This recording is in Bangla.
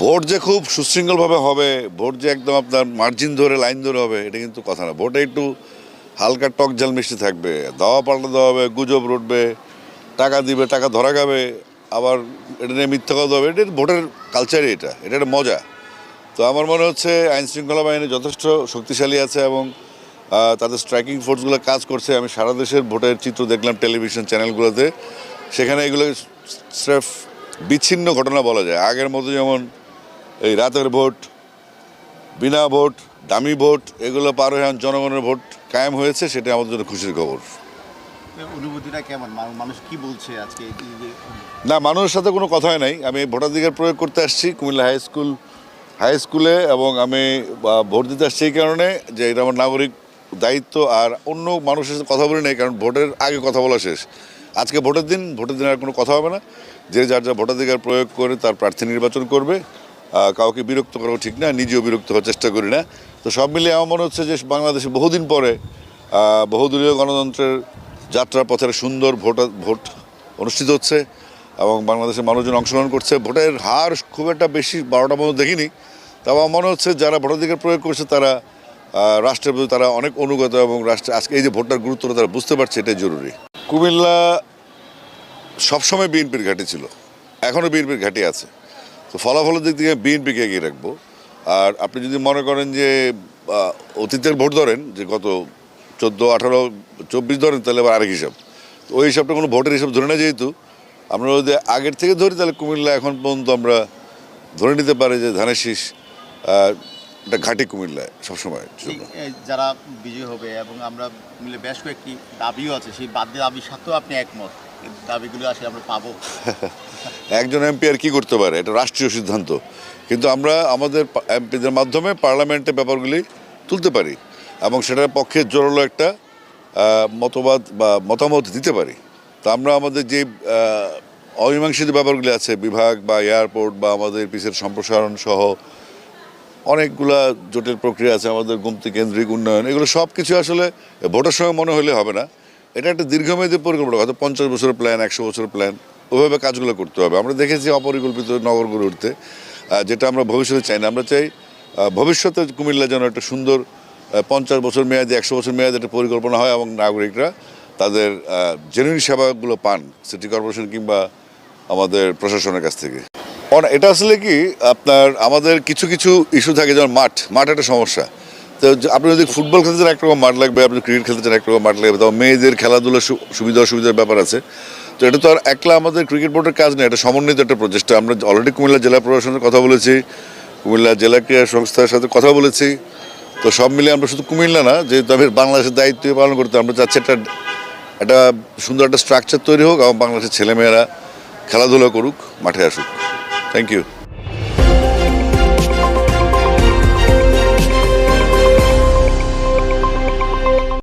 ভোট যে খুব সুশৃঙ্খলভাবে হবে, ভোট যে একদম আপনার মার্জিন ধরে লাইন ধরে হবে, এটা কিন্তু কথা না। ভোটে একটু হালকা টক ঝাল মিষ্টি থাকবে। দাওয়া পাল্টা দেওয়া হবে, গুজব রুটবে, টাকা দিবে, টাকা ধরা খাবে, আবার এটা নিয়ে মিথ্যা কথা হবে। এটা ভোটের কালচারই এটা এটা একটা মজা। তো আমার মনে হচ্ছে আইন শৃঙ্খলা বাহিনী যথেষ্ট শক্তিশালী আছে এবং তাদের স্ট্রাইকিং ফোর্সগুলো কাজ করছে। আমি সারা দেশের ভোটের চিত্র দেখলাম টেলিভিশন চ্যানেলগুলোতে সেখানে এগুলো স্রেফ বিচ্ছিন্ন ঘটনা বলা যায়। আগের মতো যেমন এই রাতের ভোট বিনা ভোট দামি ভোট এগুলো পার হয়ে জনগণের ভোট কায়েম হয়েছে সেটা আমাদের জন্য খুশির খবর। অনুভূতিটা কেমন? মানুষ কি বলছে আজকে না মানুষের সাথে কোনো কথাই নাই। আমি ভোটাধিকার প্রয়োগ করতে আসছি কুমিল্লা হাই স্কুল হাই স্কুলে এবং আমি ভোট দিতে আসছি এই কারণে যে এটা আমার নাগরিক দায়িত্ব আর অন্য মানুষের সাথে কথা বলি নাই কারণ ভোটের আগে কথা বলা শেষ। আজকে ভোটের দিন ভোটের দিন আর কোনো কথা হবে না। যে যার যা ভোটাধিকার প্রয়োগ করে তার প্রার্থী নির্বাচন করবে। কাউকে বিরক্ত করা ঠিক না, নিজেও বিরক্ত হওয়ার চেষ্টা করি না। তো সব মিলিয়ে আমার মনে হচ্ছে যে বাংলাদেশে বহুদিন পরে বহুদলীয় গণতন্ত্রের যাত্রার পথের সুন্দর ভোট ভোট অনুষ্ঠিত হচ্ছে এবং বাংলাদেশের মানুষজন অংশগ্রহণ করছে। ভোটের হার খুব একটা বেশি বারোটা মতো দেখিনি, তবে আমার মনে হচ্ছে যারা ভোটাধিকার প্রয়োগ করছে তারা রাষ্ট্রের প্রতি তারা অনেক অনুগত এবং রাষ্ট্রে আজকে এই যে ভোটটার গুরুত্বটা তারা বুঝতে পারছে এটাই জরুরি। কুমিল্লা সবসময় বিএনপির ঘাঁটি ছিল এখনও বিএনপির ঘাঁটি আছে। তো ফলাফলের দিক থেকে বিএনপিকে এগিয়ে রাখব। আর আপনি যদি মনে করেন যে অতীতের ভোট ধরেন যে গত চোদ্দ আঠারো চব্বিশ ধরেন তাহলে আবার আরেক হিসাব। তো ওই হিসাবটা কোনো ভোটের হিসাব ধরে না যেহেতু। আমরা যদি আগের থেকে ধরি তাহলে কুমিল্লা এখন পর্যন্ত আমরা ধরে নিতে পারি যে ধানের শীষ এটা ঘাঁটি কুমিল্লায় সবসময় যারা বিজয়ী হবে এবং আমরা মিলে বেশ কয়েকটি দাবিও আছে সেই বাদ দিয়ে দাবির সাথেও আপনি একমত। দাবিগুলো আসলে আমরা পাবো। একজন এমপি আর কি করতে পারে? এটা রাষ্ট্রীয় সিদ্ধান্ত। কিন্তু আমরা আমাদের এমপিদের মাধ্যমে পার্লামেন্টে ব্যাপারগুলি তুলতে পারি এবং সেটার পক্ষে জোরালো একটা মতবাদ বা মতামত দিতে পারি। তা আমরা আমাদের যে অমীমাংসিত ব্যাপারগুলি আছে, বিভাগ বা এয়ারপোর্ট বা আমাদের পিসের সম্প্রসারণ সহ অনেকগুলা জটিল প্রক্রিয়া আছে, আমাদের গুমতি কেন্দ্রিক উন্নয়ন, এগুলো সব কিছু আসলে ভোটের সময় মনে হলে হবে না। এটা একটা দীর্ঘমেয়াদী পরিকল্পনা, হয়তো পঞ্চাশ বছরের প্ল্যান একশো বছরের প্ল্যান ওইভাবে কাজগুলো করতে হবে। আমরা দেখেছি অপরিকল্পিত নগর গড়ে উঠতে যেটা আমরা ভবিষ্যতে চাই না। আমরা চাই ভবিষ্যতে কুমিল্লা যেন একটা সুন্দর পঞ্চাশ বছর মেয়াদি, একশো বছর মেয়াদি একটা পরিকল্পনা হয় এবং নাগরিকরা তাদের জেনুইন সেবাগুলো পান, সিটি কর্পোরেশন কিংবা আমাদের প্রশাসনের কাছ থেকে। এটা আসলে কি, আপনার, আমাদের কিছু কিছু ইস্যু থাকে যেমন মাঠ। মাঠ একটা সমস্যা। তো আপনি যদি ফুটবল খেলতে চান, একরকম মাঠ লাগবে, আপনি ক্রিকেট খেলতে চান, একরকম মাঠ লাগবে। তো মেয়েদের খেলাধুলার সুবিধা অসুবিধার ব্যাপার আছে। তো এটা তো আর একলা আমাদের ক্রিকেট বোর্ডের কাজ নেই এটা সমন্বিত একটা প্রচেষ্টা আমরা অলরেডি কুমিল্লা জেলা প্রশাসনের কথা বলেছি, কুমিল্লা জেলা ক্রীড়া সংস্থার সাথে কথা বলেছি। তো সব মিলে আমরা শুধু কুমিল্লা না, যেহেতু আমি বাংলাদেশের দায়িত্ব পালন করতে, আমরা চাচ্ছি একটা একটা সুন্দর একটা স্ট্রাকচার তৈরি হোক, এবং বাংলাদেশের ছেলেমেয়েরা খেলাধুলা করুক, মাঠে আসুক। Thank you